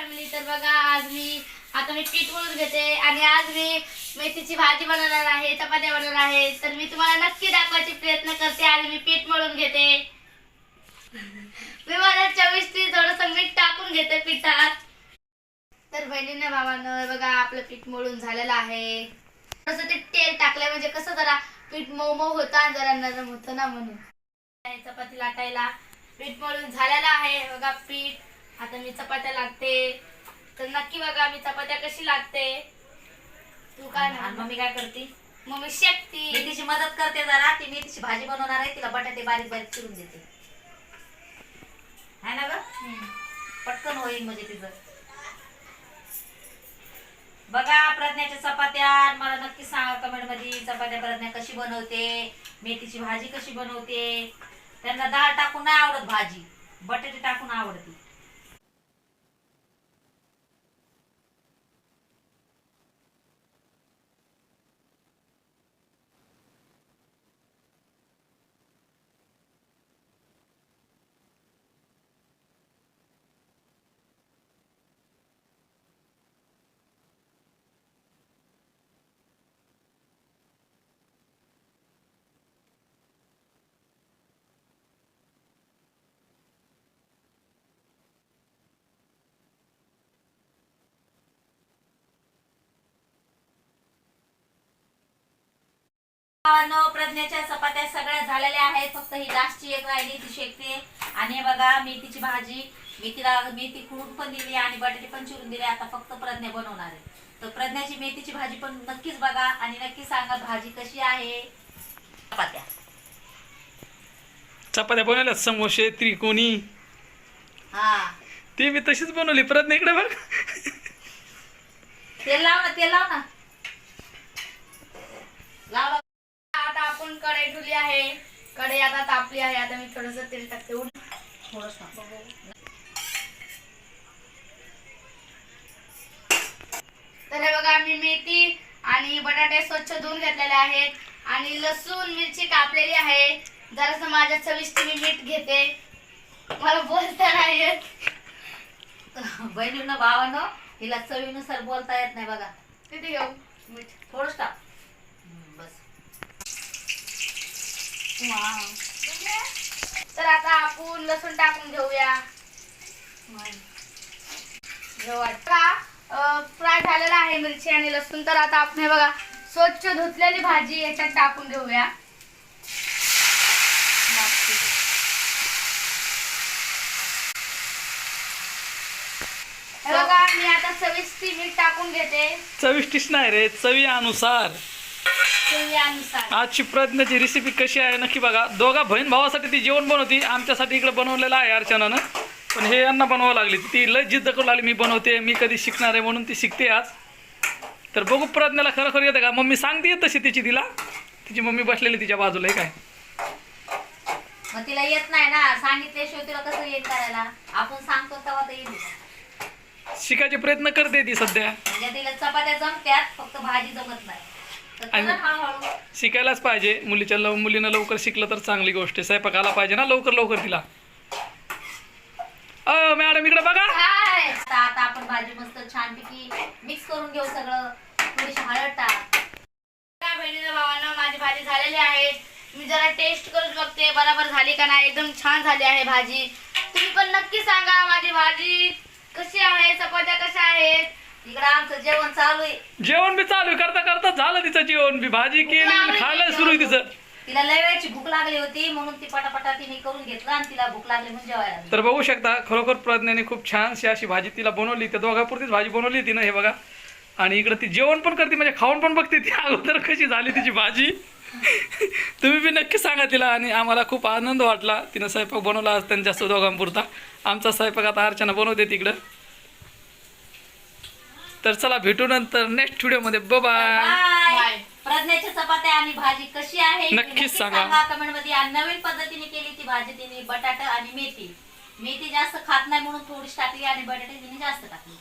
Family तर बघा आज मी आता मी पीठ मळून घेते. आणि आज मी मेथीची भाजी बनवणार आहे चपात्या बनवणार आहे. तर मी तुम्हाला नक्की दाखवायचे प्रयत्न करते आणि मी पीठ मळून घेते. मी माझ्या चविष्टी थोडस मीठ टाकून घेते पिठात. तर बहिणीने भावानं बघा आपलं पीठ मळून झालेलं आहे. थोडस ते तेल टाकलं म्हणजे कसं जरा पीठ मऊ मऊ होतं आणि जरा नरम होतं ना म्हणून. चपाती लाटायला पीठ मळून झालेलं आहे. बघा पीठ आता मी चपात्या लाटते. तर नक्की बघा मी चपात्या कशी लाटते. तू काय आणि? मम्मी काय करते? मग मी शेकती मेथीची मदत करते जरा. ती मेथीची भाजी बनवणार आहे. तिला बटाटे बारीक बारीक चिरून देते. है ना ग. पटकन होईल म्हणजे तिचं. बघा प्रज्ञाच्या चपात्या. आणि मला नक्की सांगा कमेंटमध्ये चपात्या प्रज्ञा कशी बनवते. मेथीची भाजी कशी बनवते. त्यांना डाळ टाकून नाही आवडत भाजी. बटाटे टाकून आवडते. प्रज्ञाच्या चपात्या सगळ्या झालेल्या आहेत. फक्त ही लास्टची एक राहिली ती शेकते. आणि बघा मेथीची भाजी. मेथीला मेथी खुडून पण दिली आणि बटाटे पण चिरून दिले. आता फक्त प्रज्ञा बनवणार आहे. तर प्रज्ञाची मेथीची भाजी पण नक्कीच बघा आणि नक्की सांगा भाजी कशी आहे. चपात्या. चपात्या बनवल्यात समोसे त्रिकोणी. हा. ते मी तशीच बनवली. परत इकडे बघ. तेल लाव ना तेल लाव ना. कढई ठेवली आहे. कढई आता तापली आहे. आता मी थोडस तेल टाकते. टाक. तर हे बघा मी मेथी आणि बटाटे स्वच्छ धुवून घेतलेले आहेत. आणि लसूण मिरची कापलेली आहे. जरासं माझ्या चविष्ट मी मीठ घेते. मला बोलता नाही येत. बहिणीनं भावानं हिला चवीनुसार बोलता येत नाही बघा. किती घेऊ? मीठ. थोडंच टाक. तर आता आपण लसूण टाकून घेऊया. फ्राय झालेला आहे मिरची आणि लसूण. तर आता आपण हे बघा स्वच्छ धुतलेली भाजी याच्यात टाकून घेऊया. बघा मी आता चविष्टी मीठ टाकून घेते. चविष्टीच नाही रे चवी अनुसार आजची प्रज्ञाची रेसिपी कशी आहे नक्की बघा. दोघा बहीण भावासाठी ती जेवण बनवती आमच्यासाठी इकडे बनवलेलं आहे अर्चनानं. पण हे यांना बनवावं लागली. ती लय जिद्द करू लागली मी बनवते मी कधी शिकणार आहे म्हणून ती शिकते आज. तर बघू प्रज्ञाला खरं खरं येतं का? मम्मी सांगते तशी तिची तिला. तिची मम्मी बसलेली तिच्या बाजूला आहे काय? मग तिला येत नाही ना. सांगितल्याशिवाय तिला कसं येईल करायला? आपण सांगतो तेव्हा तर शिकायचे प्रयत्न करते ती सध्या. म्हणजे तिला चपात्या जमत्यात फक्त भाजी जमत नाही. आणि- शिकायलाच पाहिजे. मुलीच्या लव मुलीनं लवकर शिकलं तर चांगली गोष्ट आहे. स्वयंपाक आला पाहिजे ना लवकर लवकर तिला. अ मॅडम इकडे बघा. आता आता आपण भाजी मस्त छानपैकी मिक्स करून घेऊ सगळं. थोडीशी हळद टाक. भावानं माझी भाजी झालेली आहे. मी जरा टेस्ट करून बघते. बरोबर झाली का नाही? एकदम छान झाली आहे भाजी. तुम्ही पण नक्की सांगा माझी भाजी कशी आहे? चपात्या कशा आहेत? इकडं आमचं जेवण चालू आहे. जेवण बी चालू. करता करता झालं तिचं जेवण बी. भाजी केली खायला सुरू तिचं. तिला लय वेळची भूक लागली होती म्हणून ती पटापटा तिने करून घेतलं आणि तिला भूक लागली म्हणून जेवायला. तर बघू शकता खरोखर प्रज्ञाने खूप छानशी अशी भाजी तिला बनवली. त्या दोघापुरतीच भाजी बनवली तिनं हे बघा. आणि इकडं ती जेवण पण करते म्हणजे खाऊन पण बघते. ती अगोदर कशी झाली तिची भाजी. तुम्ही बी नक्की सांगा तिला आणि आम्हाला खूप आनंद वाटला. तिनं स्वयंपाक बनवला आज त्यांच्या दोघांपुरता. आमचा स्वयंपाक आता अर्चना बनवते तिकडं. तर चला भेटू नंतर नेक्स्ट व्हिडिओमध्ये बाय बाय बाय. प्रज्ञाच्या चपात्या आणि भाजी कशी आहे? नक्कीच सांगा. कमेंटमध्ये नवीन पद्धतीने केली ती भाजी. तिने बटाटा आणि मेथी. मेथी जास्त खात नाही म्हणून थोडीशी टाकली आणि बटाटे तिने जास्त टाकली.